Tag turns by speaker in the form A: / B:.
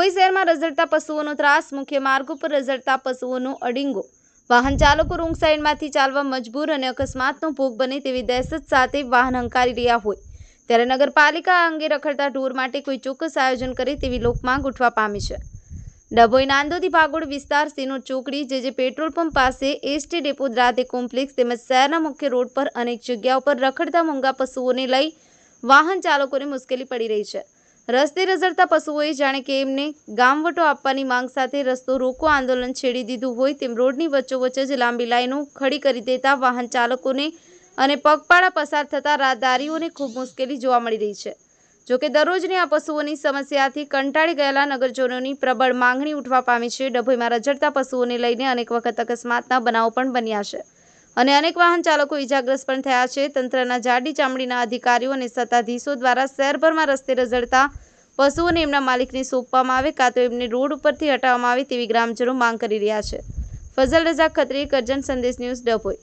A: રઝળતા પશુઓનો ત્રાસ, મુખ્ય માર્ગ ઉપર રઝળતા પશુઓનો અડીંગો. વાહન ચાલકો રોંગ સાઈડમાંથી ચાલવા મજબૂર અને અકસ્માતનો ભોગ બને તેવી દહેશત સાથે વાહન હંકારી રહ્યા હોય. ત્યારે નગરપાલિકા આ અંગે રખડતા ઢોર માટે કોઈ ચોક્કસ આયોજન કરે તેવી લોકમાંગ ઉઠવા પામી છે. ડભોઈ નાંદોદી ભાગોળ વિસ્તાર સિનોર ચોકડી, જે જે પેટ્રોલ પંપ પાસે એસટી ડેપો રાધે કોમ્પ્લેક્સ તેમજ શહેરના મુખ્ય રોડ પર અનેક જગ્યાઓ પર રખડતા મોંઘા પશુઓને લઈ વાહન ચાલકોને મુશ્કેલી પડી રહી છે. રસ્તે રઝળતા પશુઓએ જાણે કે એમને ગામવટો આપવાની માંગ સાથે રસ્તો રોકો આંદોલન છેડી દીધું હોય તેમ રોડની વચ્ચોવચ્ચ જ લાંબી લાઈનો ખડી કરી દેતા વાહન ચાલકોને અને પગપાળા પસાર થતા રાહદારીઓને ખૂબ મુશ્કેલી જોવા મળી રહી છે. જોકે દરરોજની આ પશુઓની સમસ્યાથી કંટાળી ગયેલા નગરજનોની પ્રબળ માંગણી ઉઠવા પામી છે. ડભોઈમાં રઝળતા પશુઓને લઈને અનેક વખત અકસ્માતના બનાવો પણ બન્યા છે. અને અનેક વાહન ચાલકો ઇજાગ્રસ્ત પણ થયા છે. તંત્રના જાડી ચામડીના અધિકારીઓ અને સત્તાધીશો દ્વારા શહેરભરમાં રસ્તે રઝળતા પશુઓને એમના માલિકને સોંપવામાં આવે કાં તો એમને રોડ ઉપરથી હટાવવામાં આવે તેવી ગ્રામજનો માંગ કરી રહ્યા છે. ફઝલ રજા ખત્રી, કરજણ સંદેશ ન્યૂઝ ડભોઈ.